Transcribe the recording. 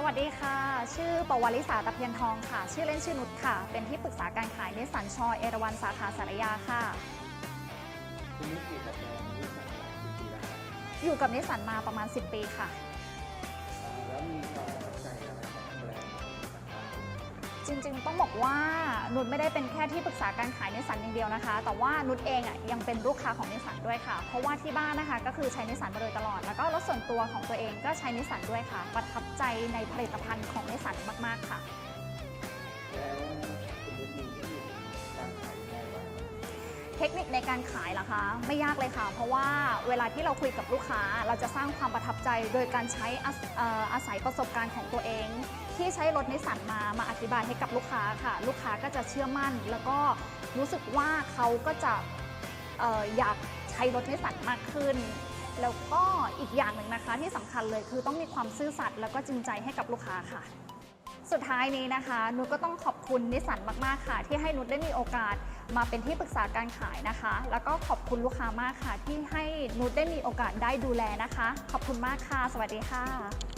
สวัสดีค่ะ ชื่อปวาริษาตะเพียนทองค่ะ ชื่อเล่นชื่อนุชค่ะ เป็นที่ปรึกษาการขายนิสสันชอยเอราวันสาขาสารยาค่ะ คุณนิกอยู่กับแบรนด์นิสสันมากี่ปีแล้วครับอยู่กับนิสสันมาประมาณ 10 ปีค่ะ แล้วมีความประทับใจ จริงๆ ต้องบอกว่านุชไม่ได้เป็นแค่ที่ปรึกษาการขายนิสสันอย่างเดียวนะคะ แต่ว่านุชเองอะยังเป็นลูกค้าของนิสสันด้วยค่ะ เพราะว่าที่บ้านนะคะก็คือใช้นิสสันมาโดยตลอด แล้วก็รถส่วนตัวของตัวเองก็ใช้นิสสันด้วยค่ะ ประทับใจในผลิตภัณฑ์ของนิสสันมากๆค่ะ เทคนิคในการขายล่ะคะ ไม่ยากเลยค่ะ เพราะว่าเวลาที่เราคุยกับลูกค้า เราจะสร้างความประทับใจโดยการใช้อาอาศัยประสบการณ์ของตัวเอง ที่ใช้รถนิสสันมามาอธิบายให้กับลูกค้าค่ะ ลูกค้าก็จะเชื่อมั่น แล้วก็รู้สึกว่าเขาก็จะอออยากใช้รถนิสสันมากขึ้น แล้วก็อีกอย่างหนึ่งนะคะที่สำคัญเลยคือต้องมีความซื่อสัตย์แล้วก็จริงใจให้กับลูกค้าค่ะ สุดท้ายนี้นะคะนุชก็ต้องขอบคุณนิสสันมาก ๆ ค่ะ ที่ให้นุชได้มีโอกาสมาเป็นที่ปรึกษาการขายนะคะ แล้วก็ขอบคุณลูกค้ามากค่ะ ที่ให้นุชได้มีโอกาสได้ดูแลนะคะ ขอบคุณมากค่ะ สวัสดีค่ะ